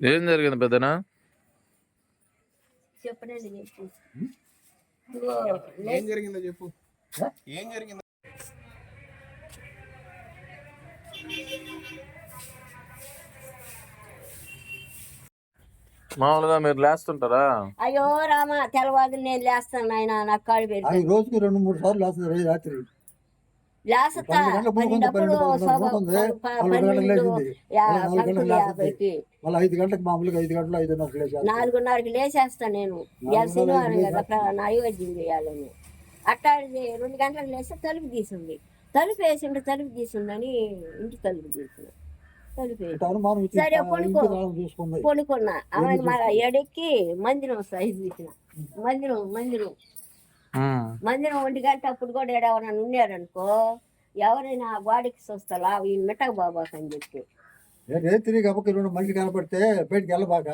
ఏం జరిగింది పెద్దనా? ఏం జరిగిందో చెప్పు. ఏం జరిగిందో మామూలుగా మీరు లేస్తుంటారా? అయ్యో రామ తెల్లవాదులు నేను లేస్తాను ఆయన నాకు కాళ్ళు పెరిగి అది రోజుకి రెండు మూడు సార్లు లేస్తుంది రోజు రాత్రి. లేస్తా. మళ్ళీ ఐదు గంటలకు మామూలుగా ఐదు గంటలు ఐదున్నరకు నాలుగున్నరకి లేచేస్తా నేను. ఇవాళ శనివారం కదా నైవేద్యం చేయాలని అట్టా రెండు గంటలకు లేస్తే తలుపు తీసింది. తలుపు వేసిండు తలుపు తీసిండని ఇంటి తలుపు తీసింది. సరే, చూసుకుంది. పడుకున్నా. ఆమె మన ఎడెక్కి మందిరం సైజు తీసిన మందిరం మందిరం. మందిరం ఒంటి గంట అప్పుడు కూడా ఈడ ఎవరైనా ఉన్నారనుకో ఎవరైనా బాడీకి చూస్తా ఈ మిఠక బాబాకి అని చెప్పి. ఏ రేత్రి కాబట్టి రెండు మనిషి కనపడితే బయటికి వెళ్ళబాక?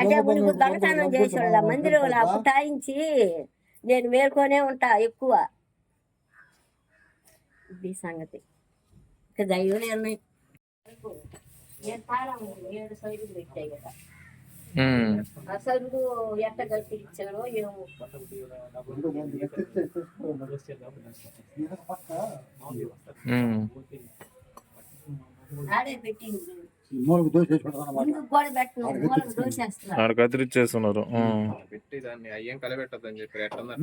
అంటే దొంగతనం చేసేవాళ్ళ పుటాయించి నేను మేల్కొనే ఉంటా ఎక్కువ. ఇది సంగతి. ఇక దైవం నిర్ణయం. ఏడు సైడ్లు పెట్టాయి కదా సరుడు ఎట్ట కట్టి ఇచ్చారో ఏమో. ఆడే పెట్టింది ఆడ కత్తిరిచ్చేస్తున్నారు. పెట్టి దాన్ని అయ్యేం కలబెట్టద్దని చెప్పి ఎట్లా